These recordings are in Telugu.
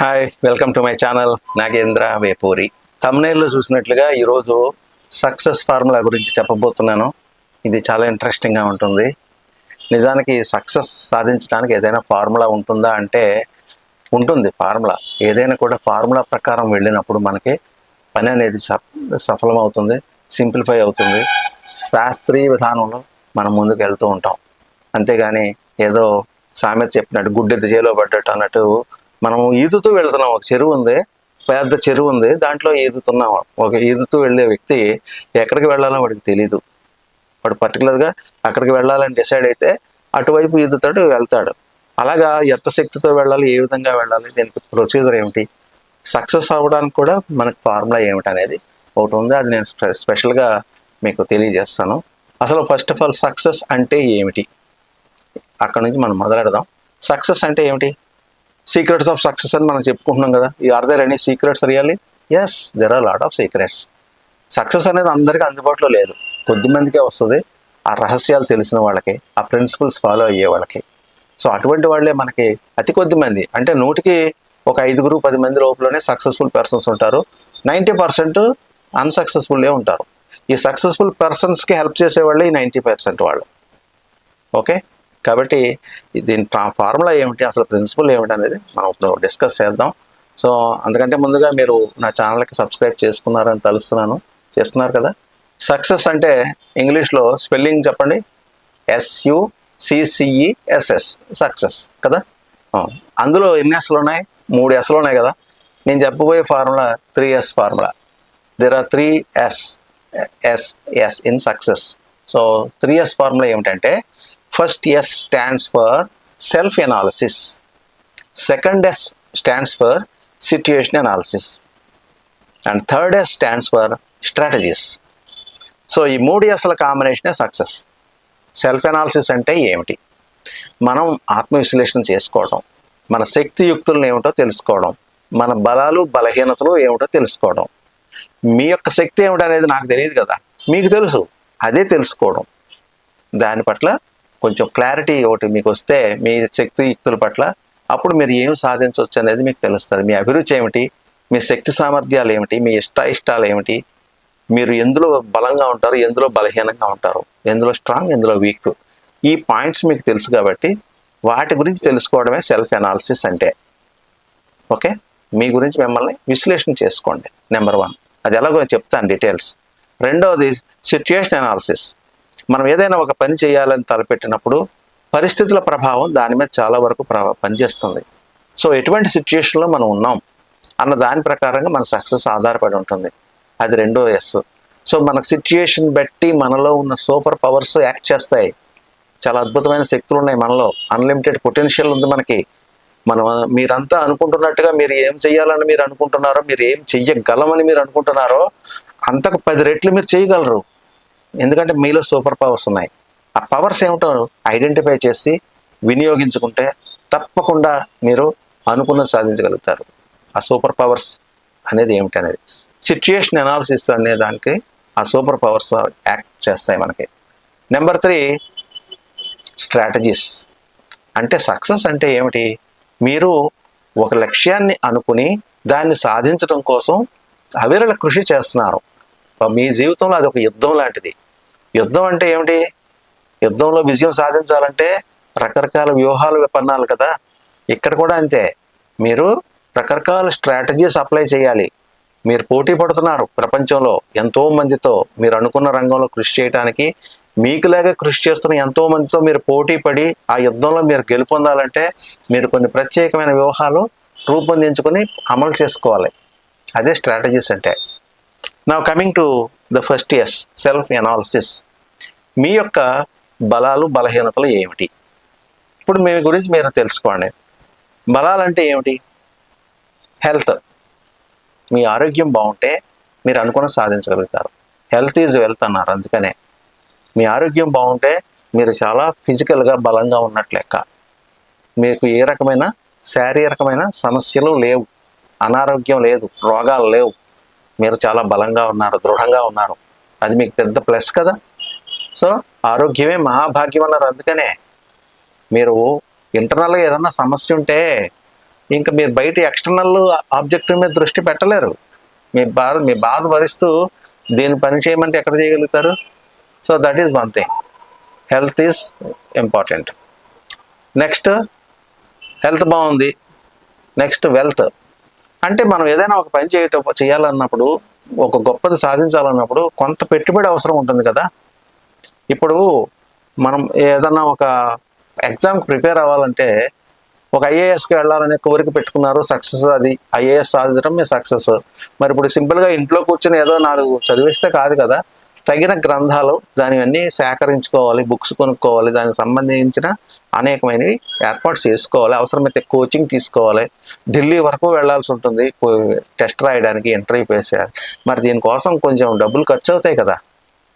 Hi welcome to my channel Nagendra Vepuri తమ్నేల్లో చూసినట్లుగా ఈరోజు సక్సెస్ ఫార్ములా గురించి చెప్పబోతున్నాను. ఇది చాలా ఇంట్రెస్టింగ్గా ఉంటుంది. నిజానికి సక్సెస్ సాధించడానికి ఏదైనా ఫార్ములా ఉంటుందా అంటే ఉంటుంది ఫార్ములా ఏదైనా కూడా ఫార్ములా ప్రకారం వెళ్ళినప్పుడు మనకి పని అనేది సఫలం అవుతుంది సింప్లిఫై అవుతుంది. శాస్త్రీయ విధానంలో మనం ముందుకు వెళ్తూ ఉంటాం. అంతేగాని ఏదో సామెత చెప్పినట్టు గుడ్డెత్తి చేలో పడ్డట్టు అన్నట్టు మనం ఈదుతూ వెళ్తున్నాం. ఒక చెరువు ఉంది పెద్ద చెరువు ఉంది దాంట్లో ఈదుతున్నాం. ఒక ఈదుతూ వెళ్ళే వ్యక్తి ఎక్కడికి వెళ్ళాలో వాడికి తెలియదు వాడు పర్టికులర్గా అక్కడికి వెళ్ళాలని డిసైడ్ అయితే అటువైపు ఈదుతాడు వెళ్తాడు. అలాగా ఎంత శక్తితో వెళ్ళాలి ఏ విధంగా వెళ్ళాలి దీనికి ప్రొసీజర్ ఏమిటి? సక్సెస్ అవ్వడానికి కూడా మనకి ఫార్ములా ఏమిటి అనేది ఒకటి ఉంది. అది నేను స్పెషల్గా మీకు తెలియజేస్తాను. అసలు ఫస్ట్ ఆఫ్ ఆల్ సక్సెస్ అంటే ఏమిటి? అక్కడ నుంచి మనం మొదలెడదాం. సక్సెస్ అంటే ఏమిటి? సీక్రెట్స్ ఆఫ్ సక్సెస్ అని మనం చెప్పుకుంటున్నాం కదా. ఈ are there any secrets really? Yes there are lot of secrets success అనేది అందరికీ అందుబాటులో లేదు. కొద్ది మందికే వస్తుంది. ఆ రహస్యాలు తెలిసిన వాళ్ళకి ఆ ప్రిన్సిపల్స్ ఫాలో అయ్యే వాళ్ళకి. సో అటువంటి వాళ్ళే మనకి అతి కొద్ది మంది. అంటే నూటికి ఒక ఐదుగురు పది మంది లోపలనే సక్సెస్ఫుల్ పర్సన్స్ ఉంటారు. నైంటీ పర్సెంట్ అన్సక్సెస్ఫుల్లే ఉంటారు. ఈ సక్సెస్ఫుల్ పర్సన్స్కి హెల్ప్ చేసేవాళ్ళే ఈ నైంటీ పర్సెంట్ వాళ్ళు. ఓకే? కాబట్టి దీని ఫార్ములా ఏమిటి? అసలు ప్రిన్సిపల్ ఏమిటి అనేది మనం ఇప్పుడు డిస్కస్ చేద్దాం. సో అందుకంటే ముందుగా మీరు నా ఛానల్కి సబ్స్క్రైబ్ చేసుకున్నారని తలుస్తున్నాను. చేస్తున్నారు కదా? సక్సెస్ అంటే ఇంగ్లీష్లో స్పెల్లింగ్ చెప్పండి. ఎస్యు సిసిఈఎస్ఎస్ సక్సెస్ కదా? అందులో ఎన్ని ఎస్లు ఉన్నాయి? మూడు ఎస్లు ఉన్నాయి కదా? నేను చెప్పబోయే formula three S formula. There are three S S S in success so three S formula ఏమిటంటే first S stands for self analysis second S stands for situation analysis and third S stands for strategies so ఈ మూడు ఎస్ల కాంబినేషనే సక్సెస్ సెల్ఫ్ ఎనాలిసిస్ అంటే ఏమిటి? మనం ఆత్మవిశ్లేషణ చేసుకోవడం మన శక్తియుక్తులను ఏమిటో తెలుసుకోవడం మన బలాలు బలహీనతలు ఏమిటో తెలుసుకోవడం. మీ యొక్క శక్తి ఏమిటనేది నాకు తెలియదు కదా. మీకు తెలుసు. అదే తెలుసుకోవడం. దాని పట్ల కొంచెం క్లారిటీ ఒకటి మీకు వస్తే మీ శక్తియుక్తుల పట్ల అప్పుడు మీరు ఏం సాధించవచ్చు అనేది మీకు తెలుస్తుంది. మీ అభిరుచి ఏమిటి? మీ శక్తి సామర్థ్యాలు ఏమిటి? మీ ఇష్ట ఇష్టాలు ఏమిటి? మీరు ఎందులో బలంగా ఉంటారు? ఎందులో బలహీనంగా ఉంటారు? ఎందులో స్ట్రాంగ్ ఎందులో వీక్ ఈ పాయింట్స్ మీకు తెలుసు కాబట్టి వాటి గురించి తెలుసుకోవడమే సెల్ఫ్ అనాలిసిస్ అంటే. ఓకే మీ గురించి మిమ్మల్ని విశ్లేషణ చేసుకోండి. నెంబర్ వన్ అది ఎలాగో చెప్తాను డీటెయిల్స్ రెండవది సిచ్యుయేషన్ అనాలిసిస్ మనం ఏదైనా ఒక పని చేయాలని తలపెట్టినప్పుడు పరిస్థితుల ప్రభావం దాని మీద చాలా వరకు పనిచేస్తుంది. సో ఎటువంటి సిచ్యుయేషన్లో మనం ఉన్నాం అన్న దాని ప్రకారంగా మన సక్సెస్ ఆధారపడి ఉంటుంది. అది రెండో ఎస్ సో మనకు సిచ్యుయేషన్ బట్టి మనలో ఉన్న సూపర్ పవర్స్ యాక్ట్ చేస్తాయి. చాలా అద్భుతమైన శక్తులు ఉన్నాయి మనలో. అన్లిమిటెడ్ పొటెన్షియల్ ఉంది మనకి. మనం మీరంతా అనుకుంటున్నట్టుగా మీరు ఏం చెయ్యాలని మీరు అనుకుంటున్నారో మీరు ఏం చెయ్యగలమని మీరు అనుకుంటున్నారో అంతకు పది రెట్లు మీరు చేయగలరు. ఎందుకంటే మీలో సూపర్ పవర్స్ ఉన్నాయి. ఆ పవర్స్ ఏమిటో ఐడెంటిఫై చేసి వినియోగించుకుంటే తప్పకుండా మీరు అనుకున్నది సాధించగలుగుతారు. ఆ సూపర్ పవర్స్ అనేది ఏమిటి అనేది సిచ్యుయేషన్ అనాలిసిస్ అనే దానికి ఆ సూపర్ పవర్స్ యాక్ట్ చేస్తాయి మనకి. Number three strategies. అంటే సక్సెస్ అంటే ఏమిటి? మీరు ఒక లక్ష్యాన్ని అనుకుని దాన్ని సాధించడం కోసం అవిరల కృషి చేస్తున్నారు. మీ జీవితంలో అది ఒక యుద్ధం లాంటిది. యుద్ధం అంటే ఏమిటి? యుద్ధంలో విజయం సాధించాలంటే రకరకాల వ్యూహాలు విపన్నాలు కదా. ఇక్కడ కూడా అంతే. మీరు రకరకాల స్ట్రాటజీస్ అప్లై చేయాలి. మీరు పోటీ పడుతున్నారు ప్రపంచంలో ఎంతో మందితో. మీరు అనుకున్న రంగంలో కృషి చేయడానికి మీకులాగా కృషి చేస్తున్న ఎంతో మందితో మీరు పోటీ పడి ఆ యుద్ధంలో మీరు గెలుపొందాలంటే మీరు కొన్ని ప్రత్యేకమైన వ్యూహాలు రూపొందించుకొని అమలు చేసుకోవాలి. అదే స్ట్రాటజీస్ అంటే. నా coming to the first years self analysis మీ యొక్క బలాలు బలహీనతలు ఏమిటి? ఇప్పుడు మీ గురించి మీరు తెలుసుకోండి. బలాలు అంటే ఏమిటి? హెల్త్ మీ ఆరోగ్యం బాగుంటే మీరు అనుకున్న సాధించగలుగుతారు. హెల్త్ ఈజ్ వెల్త్ అన్నారు అందుకనే. మీ ఆరోగ్యం బాగుంటే మీరు చాలా ఫిజికల్గా బలంగా ఉన్నట్లు లెక్క. మీకు ఏ రకమైన శారీరకమైన సమస్యలు లేవు. అనారోగ్యం లేదు రోగాలు లేవు. మీరు చాలా బలంగా ఉన్నారు దృఢంగా ఉన్నారు. అది మీకు పెద్ద ప్లస్ కదా. సో ఆరోగ్యమే మహాభాగ్యం అన్నారు. అందుకనే మీరు ఇంటర్నల్గా ఏదన్నా సమస్య ఉంటే ఇంకా మీరు బయట ఎక్స్టర్నల్ ఆబ్జెక్టివ్ మీద దృష్టి పెట్టలేరు. మీ బాధ మీ బాధ భరిస్తూ దీన్ని పని చేయమంటే ఎక్కడ చేయగలుగుతారు? So that is one thing health is important next health బాగుంది. నెక్స్ట్ వెల్త్ అంటే మనం ఏదైనా ఒక పని చేయటం చేయాలన్నప్పుడు ఒక గొప్పది సాధించాలన్నప్పుడు కొంత పెట్టుబడి అవసరం ఉంటుంది కదా. ఇప్పుడు మనం ఏదన్నా ఒక ఎగ్జామ్కి ప్రిపేర్ అవ్వాలంటే ఒక ఐఏఎస్కి వెళ్ళాలనే కోరిక పెట్టుకున్నారు సక్సెస్ అది ఐఏఎస్ సాధించడం మీ సక్సెస్. మరి ఇప్పుడు సింపుల్గా ఇంట్లో కూర్చొని ఏదో నాలుగు చదివిస్తే కాదు కదా. తగిన గ్రంథాలు దానివన్నీ సేకరించుకోవాలి బుక్స్ కొనుక్కోవాలి దానికి సంబంధించిన అనేకమైనవి ఏర్పాటు చేసుకోవాలి. అవసరమైతే కోచింగ్ తీసుకోవాలి. ఢిల్లీ వరకు వెళ్ళాల్సి ఉంటుంది. టెస్ట్ రాయడానికి ఇంటర్వ్యూ ఫేస్ చేయాలి మరి దీనికోసం కొంచెం డబ్బులు ఖర్చు అవుతాయి కదా.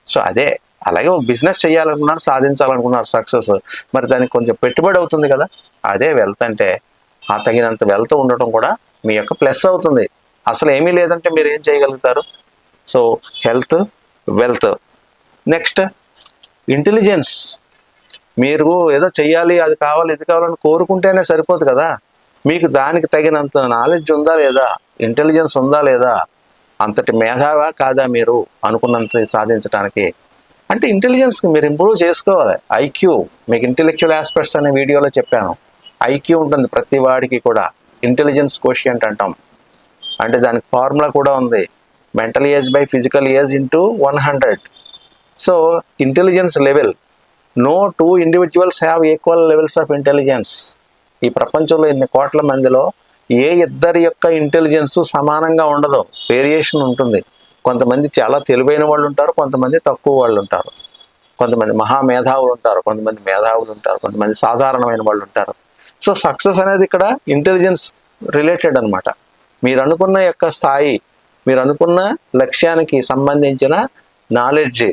సో అదే. అలాగే బిజినెస్ చేయాలనుకున్నారు సాధించాలనుకున్నారు సక్సెస్. మరి దానికి కొంచెం పెట్టుబడి అవుతుంది కదా. అదే వెల్త్ అంటే ఆ తగినంత వెల్త్ ఉండటం కూడా మీ యొక్క ప్లస్ అవుతుంది. అసలు ఏమీ లేదంటే మీరు ఏం చేయగలుగుతారు? So health wealth next intelligence మీరు ఏదో చెయ్యాలి అది కావాలి ఇది కావాలని కోరుకుంటేనే సరిపోదు కదా. మీకు దానికి తగినంత నాలెడ్జ్ ఉందా లేదా? ఇంటెలిజెన్స్ ఉందా లేదా? అంతటి మేధావా కాదా మీరు అనుకున్నంత సాధించడానికి అంటే ఇంటెలిజెన్స్కి మీరు ఇంప్రూవ్ చేసుకోవాలి. ఐక్యూ. మీకు ఇంటెలెక్చువల్ ఆస్పెక్ట్స్ అనే వీడియోలో చెప్పాను. ఐక్యూ ఉంటుంది ప్రతి వాడికి కూడా. ఇంటెలిజెన్స్ కోషియంట్ అంటాం. అంటే దానికి ఫార్ములా కూడా ఉంది. Mental age by physical age into one hundred so intelligence level no two individuals have equal levels of intelligence ఈ ప్రపంచంలో ఇన్ని కోట్ల మందిలో ఏ ఇద్దరి యొక్క ఇంటెలిజెన్స్ సమానంగా ఉండదు వేరియేషన్ ఉంటుంది. కొంతమంది చాలా తెలివైన వాళ్ళు ఉంటారు కొంతమంది తక్కువ వాళ్ళు ఉంటారు. కొంతమంది మహామేధావులు ఉంటారు కొంతమంది మేధావులు ఉంటారు కొంతమంది సాధారణమైన వాళ్ళు ఉంటారు. సో సక్సెస్ అనేది ఇక్కడ ఇంటెలిజెన్స్ రిలేటెడ్ అనమాట మీరు అనుకున్న యొక్క స్థాయి మీరు అనుకున్న లక్ష్యానికి సంబంధించిన నాలెడ్జ్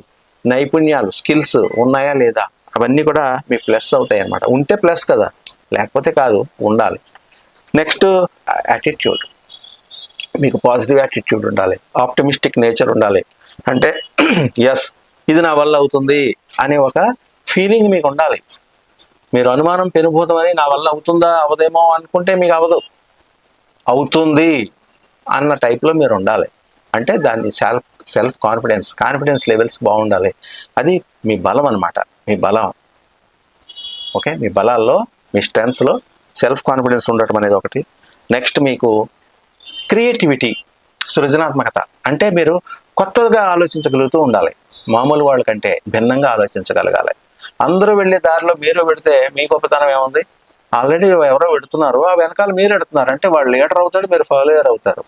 నైపుణ్యాలు స్కిల్స్ ఉన్నాయా లేదా? అవన్నీ కూడా మీ ప్లస్ అవుతాయి అన్నమాట. ఉంటే ప్లస్ కదా. లేకపోతే కాదు ఉండాలి. నెక్స్ట్ యాటిట్యూడ్ మీకు పాజిటివ్ యాటిట్యూడ్ ఉండాలి. ఆప్టమిస్టిక్ నేచర్ ఉండాలి. అంటే ఎస్ ఇది నా వల్ల అవుతుంది అనే ఒక ఫీలింగ్ మీకు ఉండాలి. మీరు అనుమానం పెనుభూతమని నా వల్ల అవుతుందా అవదేమో అనుకుంటే మీకు అవదు. అవుతుంది. అన్న టైప్లో మీరు ఉండాలి. అంటే దాన్ని self self confidence confidence levels బాగుండాలి. అది మీ బలం అనమాట మీ బలం. ఓకే మీ బలాల్లో మీ స్ట్రెంగ్స్లో సెల్ఫ్ కాన్ఫిడెన్స్ ఉండటం అనేది ఒకటి. నెక్స్ట్ మీకు క్రియేటివిటీ సృజనాత్మకత. అంటే మీరు కొత్తగా ఆలోచించగలుగుతూ ఉండాలి. మామూలు వాళ్ళకంటే భిన్నంగా ఆలోచించగలగాలి. అందరూ వెళ్ళే దారిలో మీరు పెడితే మీ గొప్పతనం ఏముంది? ఆల్రెడీ ఎవరో పెడుతున్నారు ఆ వెనకాల మీరు పెడుతున్నారు. అంటే వాళ్ళు లీడర్ అవుతాడు మీరు ఫాలోయర్ అవుతారు.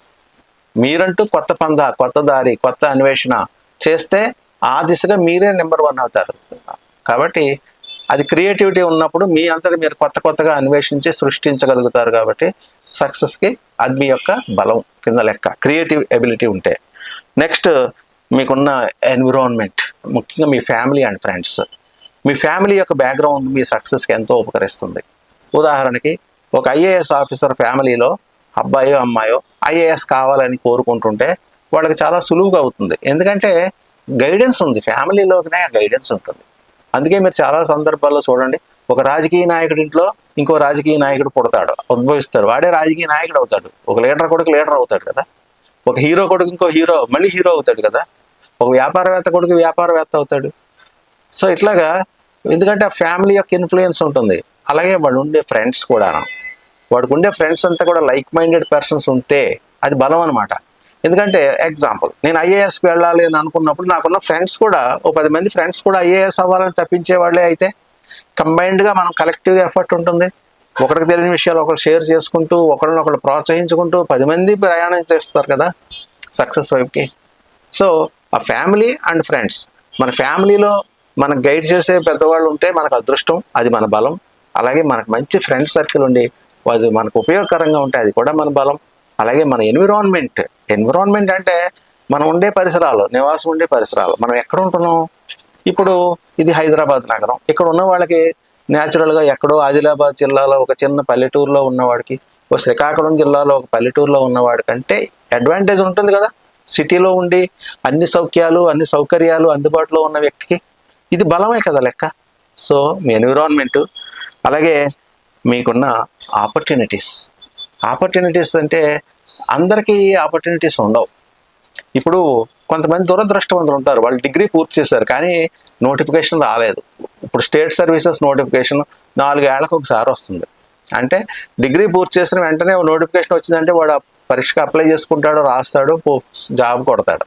మీరంటూ కొత్త పంద కొత్త దారి కొత్త అన్వేషణ చేస్తే ఆ దిశగా మీరే నెంబర్ వన్ అవుతారు. కాబట్టి అది క్రియేటివిటీ ఉన్నప్పుడు మీ అంతటి మీరు కొత్త కొత్తగా అన్వేషించి సృష్టించగలుగుతారు కాబట్టి సక్సెస్కి అది మీ యొక్క బలం కింద లెక్క క్రియేటివ్ ఎబిలిటీ ఉంటే. నెక్స్ట్ మీకున్న ఎన్విరాన్మెంట్ ముఖ్యంగా మీ ఫ్యామిలీ అండ్ ఫ్రెండ్స్. మీ ఫ్యామిలీ యొక్క బ్యాక్గ్రౌండ్ మీ సక్సెస్కి ఎంతో ఉపకరిస్తుంది. ఉదాహరణకి ఒక ఐఏఎస్ ఆఫీసర్ ఫ్యామిలీలో అబ్బాయో అమ్మాయో ఐఏఎస్ కావాలని కోరుకుంటుంటే వాళ్ళకి చాలా సులువుగా అవుతుంది. ఎందుకంటే గైడెన్స్ ఉంది. ఫ్యామిలీలోనే గైడెన్స్ ఉంటుంది. అందుకే మీరు చాలా సందర్భాల్లో చూడండి. ఒక రాజకీయ నాయకుడి ఇంట్లో ఇంకో రాజకీయ నాయకుడు పుడతాడు. ఉద్భవిస్తాడు. వాడే రాజకీయ నాయకుడు అవుతాడు. ఒక లీడర్ కొడుకు లీడర్ అవుతాడు కదా. ఒక హీరో కొడుకు ఇంకో హీరో మళ్ళీ హీరో అవుతాడు కదా. ఒక వ్యాపారవేత్త కొడుకు వ్యాపారవేత్త అవుతాడు. సో ఇట్లాగా ఎందుకంటే ఆ ఫ్యామిలీ యొక్క ఇన్ఫ్లుయెన్స్ ఉంటుంది. అలాగే వాళ్ళు ఉండే ఫ్రెండ్స్ కూడా వాడికి ఉండే ఫ్రెండ్స్ అంతా కూడా లైక్ మైండెడ్ పర్సన్స్ ఉంటే అది బలం అనమాట ఎందుకంటే ఎగ్జాంపుల్ నేను ఐఏఎస్కి వెళ్ళాలి అని అనుకున్నప్పుడు నాకున్న ఫ్రెండ్స్ కూడా ఓ పది మంది ఫ్రెండ్స్ కూడా ఐఏఎస్ అవ్వాలని తప్పించే వాళ్ళే అయితే కంబైన్డ్గా మనం కలెక్టివ్గా ఎఫర్ట్ ఉంటుంది. ఒకరికి తెలియని విషయాలు ఒకరు షేర్ చేసుకుంటూ ఒకరిని ఒకరు ప్రోత్సహించుకుంటూ పది మంది ప్రయాణం చేస్తారు కదా సక్సెస్ వైపుకి. సో ఆ ఫ్యామిలీ అండ్ ఫ్రెండ్స్ మన ఫ్యామిలీలో మనకు గైడ్ చేసే పెద్దవాళ్ళు ఉంటే మనకు అదృష్టం అది మన బలం. అలాగే మనకు మంచి ఫ్రెండ్ సర్కిల్ ఉండి అది మనకు ఉపయోగకరంగా ఉంటే అది కూడా మన బలం. అలాగే మన ఎన్విరాన్మెంట్ ఎన్విరాన్మెంట్ అంటే మనం ఉండే పరిసరాలు నివాసం ఉండే పరిసరాలు. మనం ఎక్కడ ఉంటున్నాం? ఇప్పుడు ఇది హైదరాబాద్ నగరం. ఇక్కడ ఉన్న వాళ్ళకి న్యాచురల్గా ఎక్కడో ఆదిలాబాద్ జిల్లాలో ఒక చిన్న పల్లెటూరులో ఉన్నవాడికి ఓ శ్రీకాకుళం జిల్లాలో ఒక పల్లెటూరులో ఉన్నవాడికంటే అడ్వాంటేజ్ ఉంటుంది కదా. సిటీలో ఉండి అన్ని సౌఖ్యాలు అన్ని సౌకర్యాలు అందుబాటులో ఉన్న వ్యక్తికి ఇది బలమే కదా లెక్క. సో మీ ఎన్విరాన్మెంట్ అలాగే మీకున్న ఆపర్చునిటీస్ ఆపర్చునిటీస్ అంటే అందరికీ ఆపర్చునిటీస్ ఉండవు. ఇప్పుడు కొంతమంది దురదృష్టవంతులు ఉంటారు. వాళ్ళు డిగ్రీ పూర్తి చేశారు కానీ నోటిఫికేషన్ రాలేదు. ఇప్పుడు స్టేట్ సర్వీసెస్ నోటిఫికేషన్ నాలుగేళ్ళకు ఒకసారి వస్తుంది. అంటే డిగ్రీ పూర్తి చేసిన వెంటనే నోటిఫికేషన్ వచ్చిందంటే వాడు పరీక్షకు అప్లై చేసుకుంటాడు రాస్తాడు జాబ్ కొడతాడు.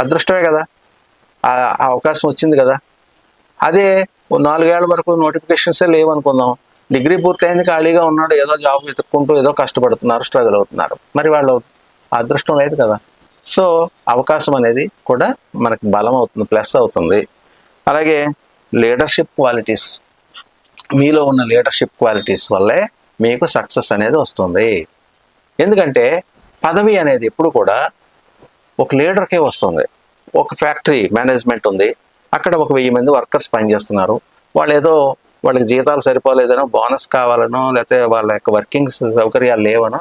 అదృష్టమే కదా. ఆ అవకాశం వచ్చింది కదా. అదే ఓ నాలుగేళ్ళ వరకు నోటిఫికేషన్సే లేవనుకుందాం. డిగ్రీ పూర్తయింది ఖాళీగా ఉన్నాడు ఏదో జాబ్ వెతుక్కుంటూ ఏదో కష్టపడుతున్నారు స్ట్రగుల్ అవుతున్నారు. మరి వాళ్ళు అదృష్టం లేదు కదా. సో అవకాశం అనేది కూడా మనకి బలం అవుతుంది ప్లస్ అవుతుంది. అలాగే లీడర్షిప్ క్వాలిటీస్ మీలో ఉన్న లీడర్షిప్ క్వాలిటీస్ వల్లే మీకు సక్సెస్ అనేది వస్తుంది. ఎందుకంటే పదవి అనేది ఎప్పుడు కూడా ఒక లీడర్కే వస్తుంది. ఒక ఫ్యాక్టరీ మేనేజ్మెంట్ ఉంది అక్కడ ఒక వెయ్యి మంది వర్కర్స్ పనిచేస్తున్నారు. వాళ్ళు ఏదో వాళ్ళకి జీతాలు సరిపోలేదనో బోనస్ కావాలనో లేకపోతే వాళ్ళ యొక్క వర్కింగ్ సౌకర్యాలు లేవనో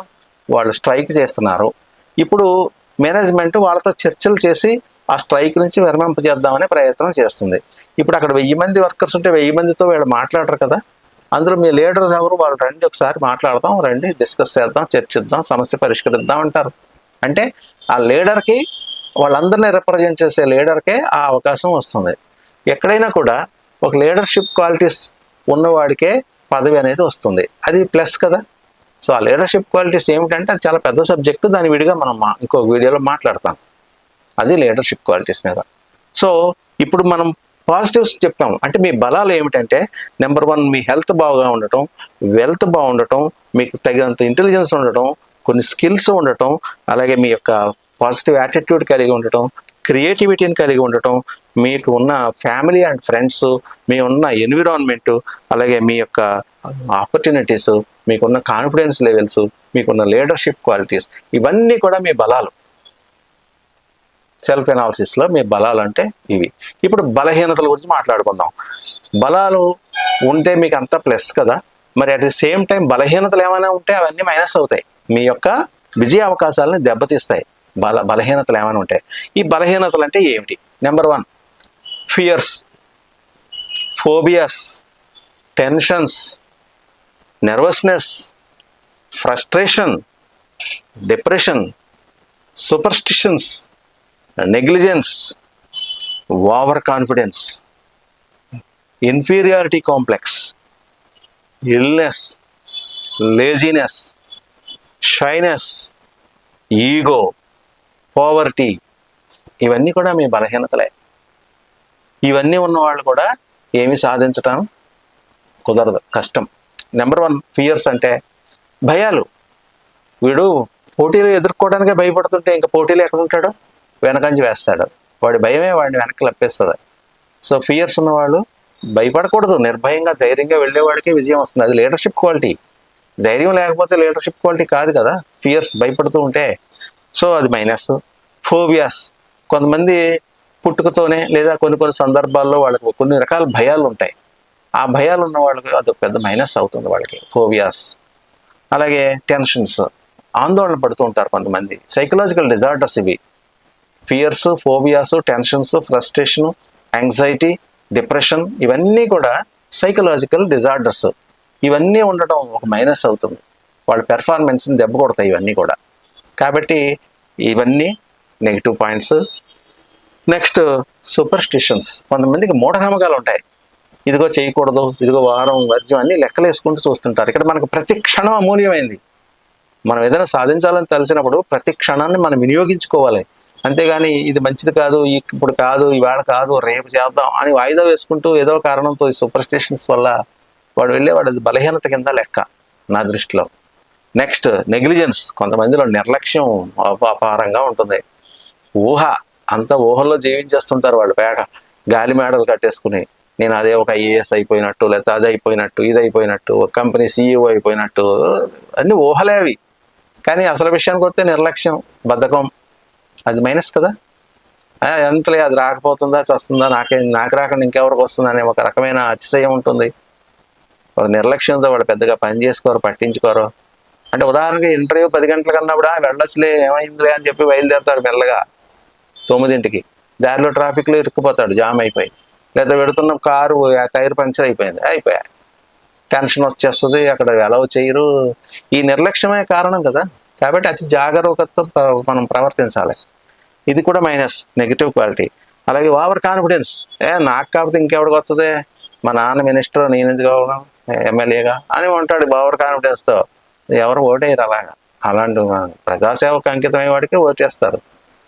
వాళ్ళు స్ట్రైక్ చేస్తున్నారు. ఇప్పుడు మేనేజ్మెంట్ వాళ్ళతో చర్చలు చేసి ఆ స్ట్రైక్ నుంచి విరమింపజేద్దామనే ప్రయత్నం చేస్తుంది. ఇప్పుడు అక్కడ వెయ్యి మంది వర్కర్స్ ఉంటే వెయ్యి మందితో వీళ్ళు మాట్లాడరు కదా. అందులో మీ లీడర్స్ ఎవరు? వాళ్ళు రండి ఒకసారి మాట్లాడదాం రండి డిస్కస్ చేద్దాం చర్చిద్దాం సమస్య పరిష్కరిద్దాం అంటారు. అంటే ఆ లీడర్కి వాళ్ళందరినీ రిప్రజెంట్ చేసే లీడర్కే ఆ అవకాశం వస్తుంది. ఎక్కడైనా కూడా ఒక లీడర్షిప్ క్వాలిటీస్ ఉన్నవాడికే పదవి అనేది వస్తుంది. అది ప్లస్ కదా. సో ఆ లీడర్షిప్ క్వాలిటీస్ ఏమిటంటే అది చాలా పెద్ద సబ్జెక్టు దాని విడిగా మనం మా- ఇంకో వీడియోలో మాట్లాడతాం. అది లీడర్షిప్ క్వాలిటీస్ మీద. సో ఇప్పుడు మనం పాజిటివ్స్ చెప్పాం అంటే మీ బలాలు ఏమిటంటే నెంబర్ వన్ మీ హెల్త్ బాగా ఉండటం వెల్త్ బాగుండటం మీకు తగినంత ఇంటెలిజెన్స్ ఉండటం కొన్ని స్కిల్స్ ఉండటం అలాగే మీ యొక్క పాజిటివ్ యాటిట్యూడ్ కలిగి ఉండటం క్రియేటివిటీని కలిగి ఉండటం మీకు ఉన్న ఫ్యామిలీ అండ్ ఫ్రెండ్స్ మీ ఉన్న ఎన్విరాన్మెంట్ అలాగే మీ యొక్క ఆపర్చునిటీస్ మీకున్న కాన్ఫిడెన్స్ లెవెల్స్ మీకున్న లీడర్షిప్ క్వాలిటీస్ ఇవన్నీ కూడా మీ బలాలు. సెల్ఫ్ ఎనాలిసిస్లో మీ బలాలు అంటే ఇవి. ఇప్పుడు బలహీనతల గురించి మాట్లాడుకుందాం. బలాలు ఉంటే మీకు అంతా ప్లస్ కదా. మరి అట్ ది సేమ్ టైం బలహీనతలు ఏమైనా ఉంటే అవన్నీ మైనస్ అవుతాయి. మీ యొక్క విజయ అవకాశాలను దెబ్బతీస్తాయి. బల బలహీనతలు ఏమైనా ఉంటాయి ఈ బలహీనతలు అంటే ఏమిటి? Number one fears phobias tensions nervousness frustration depression superstitions negligence over confidence inferiority complex illness laziness shyness ego poverty ఇవన్నీ కూడా మీ బలహీనతలే. ఇవన్నీ ఉన్నవాళ్ళు కూడా ఏమి సాధించటం కుదరదు కష్టం. నెంబర్ వన్ ఫియర్స్ అంటే భయాలు. వీడు పోటీలు ఎదుర్కోవడానికే భయపడుతుంటే ఇంకా పోటీలు ఎక్కడ ఉంటాడు? వెనకంజి వేస్తాడు. వాడి భయమే వాడిని వెనక్కి లప్పేస్తుంది. సో ఫియర్స్ ఉన్నవాళ్ళు భయపడకూడదు. నిర్భయంగా ధైర్యంగా వెళ్ళేవాడికే విజయం వస్తుంది. అది లీడర్షిప్ క్వాలిటీ ధైర్యం లేకపోతే లీడర్షిప్ క్వాలిటీ కాదు కదా. ఫియర్స్ భయపడుతూ ఉంటే సో అది మైనస్ ఫోబియాస్ కొంతమంది పుట్టుకతోనే లేదా కొన్ని కొన్ని సందర్భాల్లో వాళ్ళకి కొన్ని రకాల భయాలు ఉంటాయి. ఆ భయాలు ఉన్న వాళ్ళకి అదొక పెద్ద మైనస్ అవుతుంది వాళ్ళకి. ఫోబియాస్ అలాగే టెన్షన్స్ ఆందోళన పడుతూ ఉంటారు కొంతమంది. సైకలాజికల్ డిజార్డర్స్ ఇవి. Fears phobias tensions frustration anxiety depression ఇవన్నీ కూడా సైకలాజికల్ డిజార్డర్స్ ఇవన్నీ ఉండటం ఒక మైనస్ అవుతుంది. వాళ్ళ పెర్ఫార్మెన్స్ని దెబ్బ కొడతాయి ఇవన్నీ కూడా. కాబట్టి ఇవన్నీ negative points next superstitions కొంతమందికి మూఢనమ్మకాలు ఉంటాయి. ఇదిగో చేయకూడదు ఇదిగో వారం వర్జం అన్ని లెక్కలు వేసుకుంటూ చూస్తుంటారు. ఇక్కడ మనకు ప్రతి క్షణం అమూల్యమైంది. మనం ఏదైనా సాధించాలని తెలిసినప్పుడు ప్రతి క్షణాన్ని మనం వినియోగించుకోవాలి. అంతేగాని ఇది మంచిది కాదు ఇప్పుడు కాదు ఈవేళ కాదు రేపు చేద్దాం అని వాయిదా వేసుకుంటూ ఏదో కారణంతో ఈ సూపర్ స్టిషన్స్ వల్ల వాడు వెళ్ళేవాడు అది బలహీనత కింద లెక్క నా దృష్టిలో. నెక్స్ట్ నెగ్లిజెన్స్ కొంతమందిలో నిర్లక్ష్యం అపారంగా ఉంటుంది. ఊహ. అంత ఊహల్లో జీవించేస్తుంటారు వాళ్ళు. పేట గాలి మేడలు కట్టేసుకుని నేను అదే ఒక ఐఏఎస్ అయిపోయినట్టు లేకపోతే అది అయిపోయినట్టు ఇది అయిపోయినట్టు ఒక కంపెనీ సీఈఓ అయిపోయినట్టు అన్ని ఊహలే అవి. కానీ అసలు విషయానికి వస్తే నిర్లక్ష్యం బద్ధకం. అది మైనస్ కదా. ఎంతలే అది రాకపోతుందా చస్తుందా నాకే నాకు రాకుండా ఇంకెవరికి వస్తుందా అనే ఒక రకమైన అతిశయం ఉంటుంది. ఒక నిర్లక్ష్యంతో వాళ్ళు పెద్దగా పని చేసుకోరు పట్టించుకోరు. అంటే ఉదాహరణకి ఇంటర్వ్యూ పది గంటలకు అన్నప్పుడు వెళ్ళొచ్చులే ఏమైందిలే అని చెప్పి బయలుదేరుతాడు మెల్లగా తొమ్మిదింటికి. దారిలో ట్రాఫిక్లో ఇరుక్కుపోతాడు జామ్ అయిపోయి. లేదా పెడుతున్న కారు ఆ టైర్ పంచర్ అయిపోయింది అయిపోయా. టెన్షన్ వచ్చేస్తుంది అక్కడ అలౌ చేయరు. ఈ నిర్లక్ష్యమే కారణం కదా. కాబట్టి అతి జాగరూకతతో మనం ప్రవర్తించాలి. ఇది కూడా మైనస్ నెగిటివ్ క్వాలిటీ అలాగే ఓవర్ కాన్ఫిడెన్స్ ఏ నాకు కాకపోతే ఇంకెవడికి వస్తుంది? మా నాన్న మినిస్టర్ నేను ఎందుకు కావడం ఎమ్మెల్యేగా అని ఉంటాడు ఓవర్ కాన్ఫిడెన్స్తో ఎవరు ఓటేయరు అలాగా. అలాంటి ప్రజాసేవకు అంకితమైన వాడికి ఓటేస్తారు.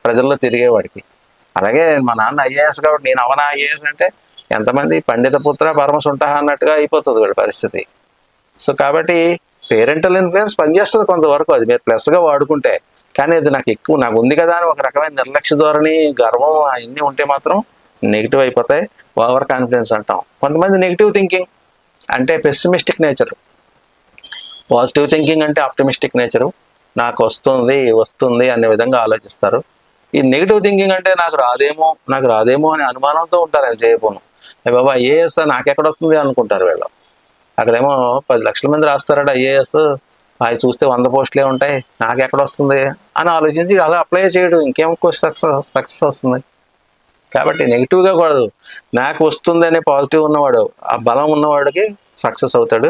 ప్రజల్లో తిరిగేవాడికి అలాగే మా నాన్న ఐఏఎస్ కాబట్టి నేను అవనా ఐఏఎస్ అంటే ఎంతమంది పండిత పుత్ర పరమసుంటహ అన్నట్టుగా అయిపోతుంది వీడి పరిస్థితి. సో కాబట్టి పేరెంటల్ ఇన్ఫ్లుయెన్స్ పనిచేస్తుంది కొంతవరకు అది మీరు ప్లస్గా వాడుకుంటే. కానీ అది నాకు ఎక్కువ నాకు ఉంది కదా అని ఒక రకమైన నిర్లక్ష్య ధోరణి గర్వం అవన్నీ ఉంటే మాత్రం నెగిటివ్ అయిపోతాయి. ఓవర్ కాన్ఫిడెన్స్ అంటాం. కొంతమంది నెగిటివ్ థింకింగ్ అంటే పెసిమిస్టిక్ నేచర్. పాజిటివ్ థింకింగ్ అంటే ఆప్టిమిస్టిక్ నేచరు నాకు వస్తుంది వస్తుంది అనే విధంగా ఆలోచిస్తారు. ఈ నెగిటివ్ థింకింగ్ అంటే నాకు రాదేమో నాకు రాదేమో అనే అనుమానంతో ఉంటారు అది చేయబోను. బాబా ఐఏఎస్ నాకెక్కడ వస్తుంది అనుకుంటారు వీళ్ళు. అక్కడేమో పది లక్షల మంది రాస్తారట ఐఏఎస్. అవి చూస్తే వంద పోస్టులే ఉంటాయి. నాకు ఎక్కడ వస్తుంది అని ఆలోచించి అలా అప్లై చేయడం ఇంకేం సక్సెస్ సక్సెస్ వస్తుంది? కాబట్టి నెగిటివ్గా కూడదు. నాకు వస్తుంది అనే పాజిటివ్ ఉన్నవాడు ఆ బలం ఉన్నవాడికి సక్సెస్ అవుతాడు.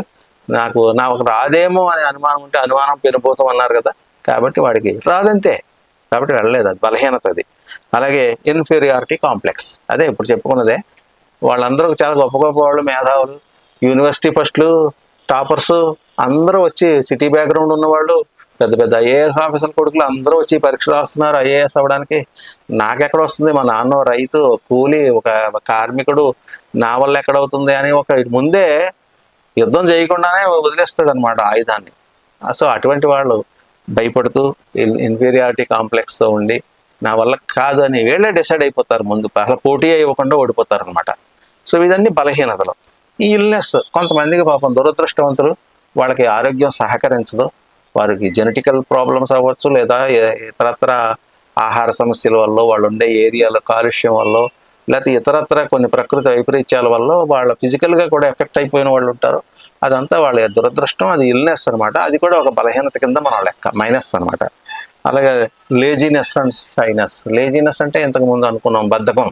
నాకు నాకు రాదేమో అనే అనుమానం ఉంటే అనుమానం పెరిగిపోతాం అన్నారు కదా. కాబట్టి వాడికి రాదంతే. కాబట్టి వెళ్ళలేదు. అది బలహీనత అది. అలాగే ఇన్ఫీరియారిటీ కాంప్లెక్స్. అదే ఇప్పుడు చెప్పుకున్నదే. వాళ్ళందరూ చాలా గొప్ప గొప్ప వాళ్ళు మేధావులు యూనివర్సిటీ ఫస్ట్లు టాపర్స్ అందరూ వచ్చి సిటీ బ్యాక్గ్రౌండ్ ఉన్నవాళ్ళు పెద్ద పెద్ద ఐఏఎస్ ఆఫీసర్ కొడుకులు అందరూ వచ్చి పరీక్ష రాస్తున్నారు ఐఏఎస్ అవ్వడానికి. నాకెక్కడ వస్తుంది? మా నాన్న రైతు కూలి ఒక కార్మికుడు నా వల్ల ఎక్కడవుతుంది అని ఒక ముందే యుద్ధం చేయకుండానే వదిలేస్తాడు అనమాట ఆయుధాన్ని. సో అటువంటి వాళ్ళు భయపడుతూ ఇన్ఫీరియారిటీ కాంప్లెక్స్తో ఉండి నా వల్ల కాదు అని వీళ్ళే డిసైడ్ అయిపోతారు ముందు అసలు పోటీ ఇవ్వకుండా ఓడిపోతారు అనమాట సో ఇదన్నీ బలహీనతలు. ఈ ఇల్నెస్ కొంతమందికి పాపం దురదృష్టవంతులు వాళ్ళకి ఆరోగ్యం సహకరించదు వారికి జెనెటికల్ ప్రాబ్లమ్స్ అవ్వచ్చు లేదా ఇతరత్ర ఆహార సమస్యల వల్ల వాళ్ళు ఉండే ఏరియాలో కాలుష్యం వల్ల లేకపోతే ఇతరత్ర కొన్ని ప్రకృతి వైపరీత్యాల వల్ల వాళ్ళ ఫిజికల్గా కూడా ఎఫెక్ట్ అయిపోయిన వాళ్ళు ఉంటారు. అదంతా వాళ్ళ దురదృష్టం అది ఇల్నెస్ అనమాట అది కూడా ఒక బలహీనత కింద మనం లెక్క మైనస్ అనమాట అలాగే లేజినెస్ అండ్ షైనెస్ లేజినెస్ అంటే ఇంతకు ముందు అనుకున్నాం బద్ధకం.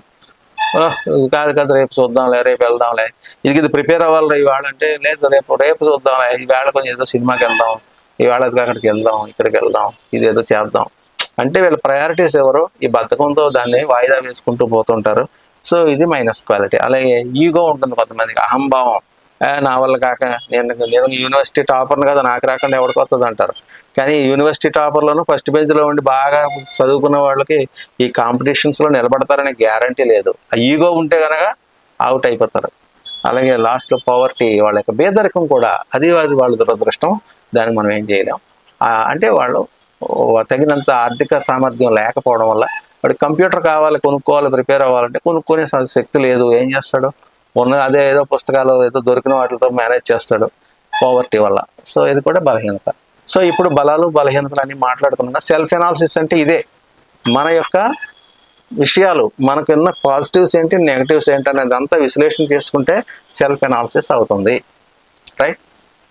కాదు కాదు కదా రేపు చూద్దాంలే రేపు వెళ్దాంలే. ఇది ఇది ప్రిపేర్ అవ్వాలి ఇవాళ అంటే లేదు రేపు రేపు చూద్దాంలే. ఈవేళ కొంచెం ఏదో సినిమాకి వెళ్దాం. ఈవేళ అక్కడికి వెళ్దాం ఇక్కడికి వెళ్దాం ఇది ఏదో చేద్దాం. అంటే వీళ్ళ ప్రయారిటీస్ ఎవరు? ఈ బద్ధకంతో దాన్ని వాయిదా వేసుకుంటూ పోతుంటారు. సో ఇది మైనస్ క్వాలిటీ అలాగే ఈగో ఉంటుంది కొంతమందికి. అహంభావం. నా వల్ల కాక నేను నేను యూనివర్సిటీ టాపర్ని కదా నాకు రాకుండా ఎవరికి వస్తుంది అంటారు. కానీ యూనివర్సిటీ టాపర్లను ఫస్ట్ బెంచ్లో ఉండి బాగా చదువుకున్న వాళ్ళకి ఈ కాంపిటీషన్స్లో నిలబడతారనే గ్యారంటీ లేదు. ఆ ఈగో ఉంటే కనుక అవుట్ అయిపోతారు. అలాగే లాస్ట్లో పవర్టీ వాళ్ళ యొక్క బేదరికం కూడా అది అది వాళ్ళ దురదృష్టం. దానికి మనం ఏం చేయలేం. అంటే వాళ్ళు తగినంత ఆర్థిక సామర్థ్యం లేకపోవడం వల్ల వాడు కంప్యూటర్ కావాలి కొనుక్కోవాలి ప్రిపేర్ అవ్వాలంటే కొనుక్కునే శక్తి లేదు. ఏం చేస్తాడు? ఉన్న అదే ఏదో పుస్తకాలు ఏదో దొరికిన వాటితో మేనేజ్ చేస్తాడు పవర్టీ వల్ల. సో ఇది కూడా బలహీనత. సో ఇప్పుడు బలాలు బలహీనతలు అన్ని మాట్లాడుకున్నా. సెల్ఫ్ ఎనాలిసిస్ అంటే ఇదే. మన యొక్క విషయాలు మనకున్న పాజిటివ్స్ ఏంటి నెగటివ్స్ ఏంటి అనేది అంతా విశ్లేషణ చేసుకుంటే సెల్ఫ్ ఎనాలిసిస్ అవుతుంది. రైట్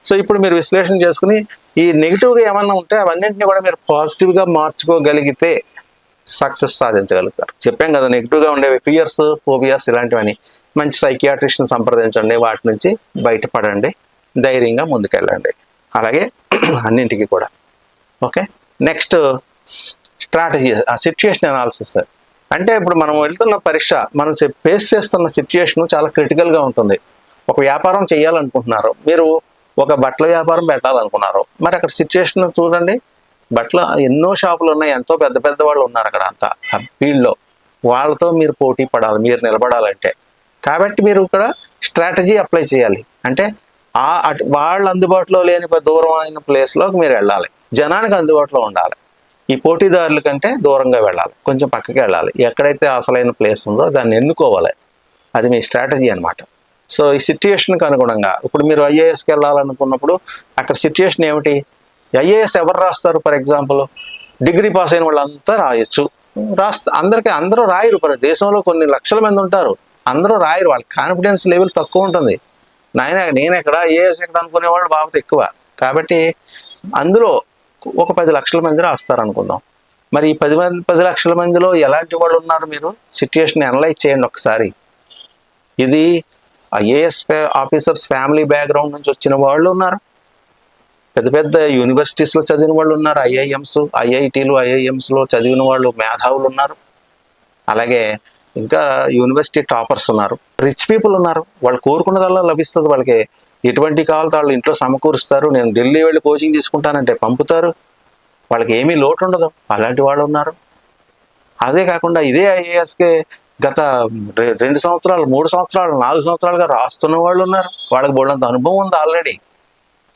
సో ఇప్పుడు మీరు విశ్లేషణ చేసుకుని ఈ నెగిటివ్గా ఏమన్నా ఉంటే అవన్నింటినీ కూడా మీరు పాజిటివ్గా మార్చుకోగలిగితే సక్సెస్ సాధించగలుగుతారు. చెప్పాం కదా నెగిటివ్గా ఉండేవి ఫియర్స్ ఫోబియాస్ ఇలాంటివన్నీ మంచి సైకియాట్రిస్ట్ని సంప్రదించండి వాటి నుంచి బయటపడండి ధైర్యంగా ముందుకెళ్ళండి. అలాగే అన్నింటికి కూడా. Okay? Next strategy situation analysis అంటే ఇప్పుడు మనం వెళ్తున్న పరీక్ష మనం ఫేస్ చేస్తున్న సిచ్యుయేషన్ చాలా క్రిటికల్గా ఉంటుంది. ఒక వ్యాపారం చేయాలనుకుంటున్నారు. మీరు ఒక బట్టల వ్యాపారం పెట్టాలనుకున్నారు. మరి అక్కడ సిచ్యుయేషన్ చూడండి. బట్టలు ఎన్నో షాపులు ఉన్నాయి ఎంతో పెద్ద పెద్ద వాళ్ళు ఉన్నారు అక్కడ అంతా. ఆ ఫీల్డ్లో. వాళ్ళతో మీరు పోటీ పడాలి మీరు నిలబడాలంటే. కాబట్టి మీరు ఇక్కడ స్ట్రాటజీ అప్లై చేయాలి. అంటే ఆ అటు- వాళ్ళ అందుబాటులో లేని దూరమైన ప్లేస్లోకి మీరు వెళ్ళాలి. జనానికి అందుబాటులో ఉండాలి. ఈ పోటీదారుల కంటే దూరంగా వెళ్ళాలి. కొంచెం పక్కకి వెళ్ళాలి. ఎక్కడైతే అసలైన ప్లేస్ ఉందో దాన్ని ఎన్నుకోవాలి. అది మీ స్ట్రాటజీ అన్నమాట. సో ఈ సిచ్యుయేషన్కి అనుగుణంగా ఇప్పుడు మీరు ఐఏఎస్కి వెళ్ళాలనుకున్నప్పుడు అక్కడ సిచ్యుయేషన్ ఏమిటి? ఐఏఎస్ ఎవరు రాస్తారు? ఫర్ ఎగ్జాంపుల్ డిగ్రీ పాస్ అయిన వాళ్ళంతా రాయొచ్చు. రాస్త అందరికీ అందరూ రాయరు. మరి దేశంలో కొన్ని లక్షల మంది ఉంటారు. అందరూ రాయరు. వాళ్ళ కాన్ఫిడెన్స్ లెవెల్ తక్కువ ఉంటుంది. నాయన నేను ఎక్కడ ఏఎస్ ఎక్కడ అనుకునే వాళ్ళు బాబు ఎక్కువ. కాబట్టి అందులో ఒక పది లక్షల మంది రాస్తారు అనుకుందాం మరి ఈ పది మంది పది లక్షల మందిలో ఎలాంటి వాళ్ళు ఉన్నారు మీరు? సిచ్యుయేషన్ అనలైజ్ చేయండి ఒకసారి. ఇది ఐఏఎస్ ఆఫీసర్స్ ఫ్యామిలీ బ్యాక్గ్రౌండ్ నుంచి వచ్చిన వాళ్ళు ఉన్నారు. పెద్ద పెద్ద యూనివర్సిటీస్లో చదివిన వాళ్ళు ఉన్నారు. ఐఐఎంస్ ఐఐటీలు ఐఐఎంస్లో చదివిన వాళ్ళు మేధావులు ఉన్నారు. అలాగే ఇంకా యూనివర్సిటీ టాపర్స్ ఉన్నారు. రిచ్ పీపుల్ ఉన్నారు. వాళ్ళు కోరుకున్నదల్లా లభిస్తుంది. వాళ్ళకి ఎటువంటి కావాలో వాళ్ళు ఇంట్లో సమకూరుస్తారు. నేను ఢిల్లీ వెళ్ళి కోచింగ్ తీసుకుంటానంటే పంపుతారు. వాళ్ళకి ఏమీ లోటు ఉండదు అలాంటి వాళ్ళు ఉన్నారు. అదే కాకుండా ఇదే ఐఏఎస్కి గత రె- రెండు సంవత్సరాలు మూడు సంవత్సరాలు నాలుగు సంవత్సరాలుగా రాస్తున్న వాళ్ళు ఉన్నారు. వాళ్ళకి బోళ్ళంత అనుభవం ఉంది ఆల్రెడీ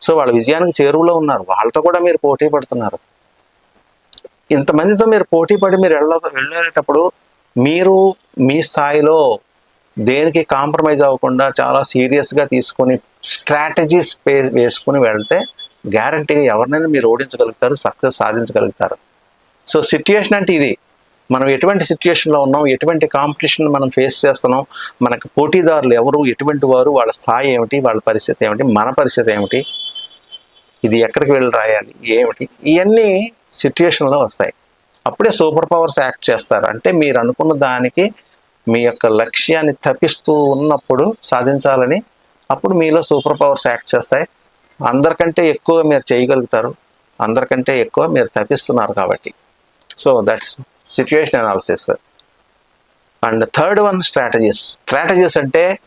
సో వాళ్ళ విజయానికి చేరువలో ఉన్నారు. వాళ్ళతో కూడా మీరు పోటీ పడుతున్నారు. ఇంతమందితో మీరు పోటీ పడి మీరు వెళ్ళ వెళ్ళేటప్పుడు మీరు మీ స్థాయిలో దేనికి కాంప్రమైజ్ అవ్వకుండా చాలా సీరియస్గా తీసుకొని స్ట్రాటజీస్ వేసుకుని వెళ్తే గ్యారంటీగా ఎవరినైనా మీరు ఓడించగలుగుతారు సక్సెస్ సాధించగలుగుతారు. సో సిట్యుయేషన్ అంటే ఇది. మనం ఎటువంటి సిచ్యుయేషన్లో ఉన్నాం ఎటువంటి కాంపిటీషన్ మనం ఫేస్ చేస్తున్నాం మనకు పోటీదారులు ఎవరు ఎటువంటి వారు వాళ్ళ స్థాయి ఏమిటి వాళ్ళ పరిస్థితి ఏమిటి మన పరిస్థితి ఏమిటి ఇది ఎక్కడికి వెళ్ళి రాయాలి ఏమిటి? ఇవన్నీ సిట్యుయేషన్లో వస్తాయి. అప్పుడే సూపర్ పవర్స్ యాక్ట్ చేస్తారు. అంటే మీరు అనుకున్న దానికి మీ యొక్క లక్ష్యాన్ని తప్పిస్తూ ఉన్నప్పుడు సాధించాలని అప్పుడు మీలో సూపర్ పవర్స్ యాక్ట్ చేస్తాయి. అందరికంటే ఎక్కువ మీరు చేయగలుగుతారు. అందరికంటే ఎక్కువ మీరు తప్పిస్తున్నారు కాబట్టి. So that's situation analysis and third one strategies strategies అంటే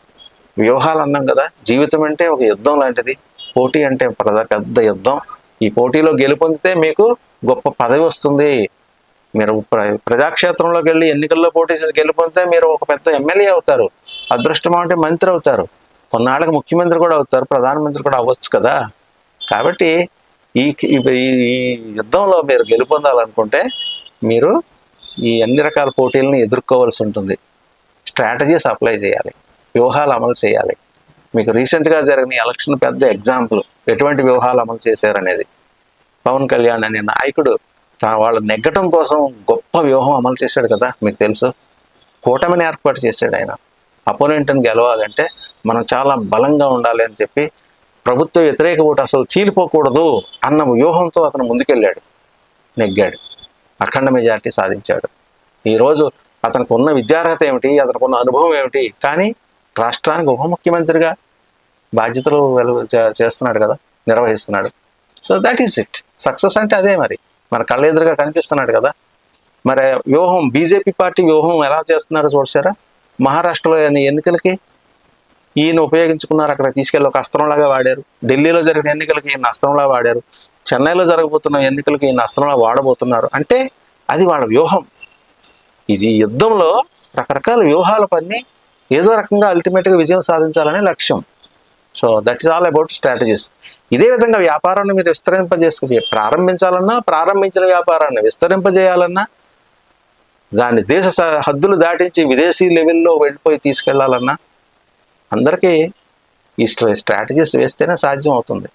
వ్యూహాలు అన్నాం కదా. జీవితం అంటే ఒక యుద్ధం లాంటిది. పోటీ అంటే ప్రధ పెద్ద యుద్ధం. ఈ పోటీలో గెలుపొందితే మీకు గొప్ప పదవి వస్తుంది. మీరు ప్ర- ప్రజాక్షేత్రంలోకి వెళ్ళి ఎన్నికల్లో పోటీ చేసి గెలుపొందితే మీరు ఒక పెద్ద ఎమ్మెల్యే అవుతారు. అదృష్టం అంటే మంత్రి అవుతారు. కొన్నాళ్ళకి ముఖ్యమంత్రి కూడా అవుతారు ప్రధానమంత్రి కూడా అవ్వచ్చు కదా. కాబట్టి ఈ ఈ ఈ యుద్ధంలో మీరు గెలుపొందాలనుకుంటే మీరు ఈ అన్ని రకాల పోటీలను ఎదుర్కోవాల్సి ఉంటుంది. స్ట్రాటజీస్ అప్లై చేయాలి. వ్యూహాలు అమలు చేయాలి. మీకు రీసెంట్గా జరిగిన ఎలక్షన్ పెద్ద ఎగ్జాంపుల్ ఎటువంటి వ్యూహాలు అమలు చేశారనేది. పవన్ కళ్యాణ్ అనే నాయకుడు తా- వాళ్ళు నెగ్గటం కోసం గొప్ప వ్యూహం అమలు చేశాడు కదా మీకు తెలుసు. కూటమిని ఏర్పాటు చేశాడు ఆయన. అపోనెంట్ని గెలవాలంటే మనం చాలా బలంగా ఉండాలి అని చెప్పి ప్రభుత్వ వ్యతిరేక ఓటు అసలు చీలిపోకూడదు అన్న వ్యూహంతో అతను ముందుకెళ్ళాడు. నెగ్గాడు. అఖండ మెజార్టీ సాధించాడు. ఈరోజు అతనికి ఉన్న విద్యార్హత ఏమిటి అతనికి ఉన్న అనుభవం ఏమిటి కానీ రాష్ట్రానికి ఉప ముఖ్యమంత్రిగా బాధ్యతలు వెలు- చేస్తున్నాడు కదా నిర్వహిస్తున్నాడు. So that is it success అంటే అదే మరి. మన కళ్ళెదురుగా కనిపిస్తున్నాడు కదా. మరి వ్యూహం బీజేపీ పార్టీ వ్యూహం ఎలా చేస్తున్నారో చూసారా మహారాష్ట్రలో ఎన్నికలకి ఈయన ఉపయోగించుకున్నారు అక్కడ తీసుకెళ్ళి ఒక అస్త్రంలాగా వాడారు. ఢిల్లీలో జరిగిన ఎన్నికలకి ఈయన అస్త్రంలా వాడారు. చెన్నైలో జరగబోతున్న ఎన్నికలకి ఈయన అస్త్రంలా వాడబోతున్నారు. అంటే అది వాళ్ళ వ్యూహం. ఇది యుద్ధంలో రకరకాల వ్యూహాలు పన్ని ఏదో రకంగా అల్టిమేట్గా విజయం సాధించాలనే లక్ష్యం. So that is all about strategies ఇదే విధంగా వ్యాపారాన్ని మీరు విస్తరింపజేసుకుని ప్రారంభించాలన్నా ప్రారంభించిన వ్యాపారాన్ని విస్తరింపజేయాలన్నా దాన్ని దేశ స- హద్దులు దాటించి విదేశీ లెవెల్లో వెళ్ళిపోయి తీసుకెళ్ళాలన్నా అందరికీ ఈ స్ట్రాటజీస్ వేస్తేనే సాధ్యం అవుతుంది.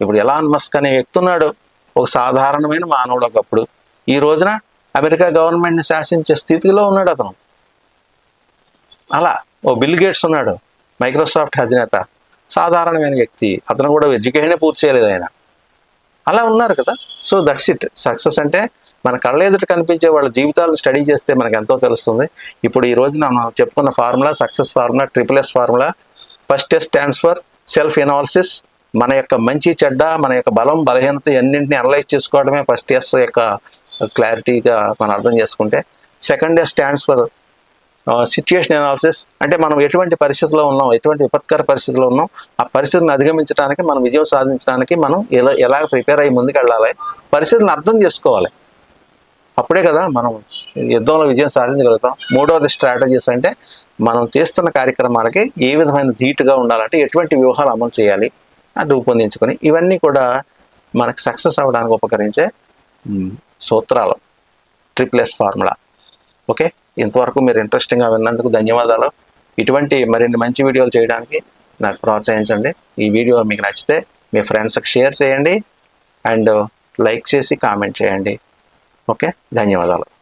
ఇప్పుడు ఎలాన్ మస్క్ అనే వ్యక్తి ఉన్నాడు ఒక సాధారణమైన మానవుడు ఒకప్పుడు. ఈ రోజున అమెరికా గవర్నమెంట్ని శాసించే స్థితిలో ఉన్నాడు అతను. అలా ఓ బిల్ గేట్స్ ఉన్నాడు. మైక్రోసాఫ్ట్ అధినేత. సాధారణమైన వ్యక్తి. అతను కూడా ఎడ్యుకేషన్ పూర్తి చేయలేదు ఆయన. అలా ఉన్నారు కదా. So that's it. సక్సెస్ అంటే మన కళ్ళ ఎదుట కనిపించే వాళ్ళ జీవితాలను స్టడీ చేస్తే మనకు ఎంతో తెలుస్తుంది. ఇప్పుడు ఈ రోజున మనం చెప్పుకున్న formula success formula triple S formula first S stands for self analysis మన యొక్క మంచి చెడ్డ మన యొక్క బలం బలహీనత అన్నింటిని అనలైజ్ చేసుకోవడమే ఫస్ట్ ఎస్ యొక్క క్లారిటీగా మనం అర్థం చేసుకుంటే second S stands for situation analysis అంటే మనం ఎటువంటి పరిస్థితిలో ఉన్నాం ఎటువంటి విపత్కర పరిస్థితిలో ఉన్నాం ఆ పరిస్థితిని అధిగమించడానికి మనం విజయం సాధించడానికి మనం ఎలా ఎలా ప్రిపేర్ అయ్యి ముందుకు వెళ్ళాలి పరిస్థితిని అర్థం చేసుకోవాలి. అప్పుడే కదా మనం యుద్ధంలో విజయం సాధించగలుగుతాం. మూడవది స్ట్రాటజీస్ అంటే మనం చేస్తున్న కార్యక్రమాలకి ఏ విధమైన ధీటుగా ఉండాలంటే ఎటువంటి వ్యూహాలు అమలు చేయాలి అని రూపొందించుకొని ఇవన్నీ కూడా మనకు సక్సెస్ అవ్వడానికి ఉపకరించే సూత్రాలు. ట్రిపుల్ ఎస్ ఫార్ములా ఓకే ఇంతవరకు మీరు ఇంట్రెస్టింగ్గా విన్నందుకు ధన్యవాదాలు. ఇటువంటి మరిన్ని మంచి వీడియోలు చేయడానికి నాకు ప్రోత్సహించండి. ఈ వీడియో మీకు నచ్చితే మీ ఫ్రెండ్స్కి షేర్ చేయండి. అండ్ లైక్ చేసి కామెంట్ చేయండి. ఓకే? ధన్యవాదాలు.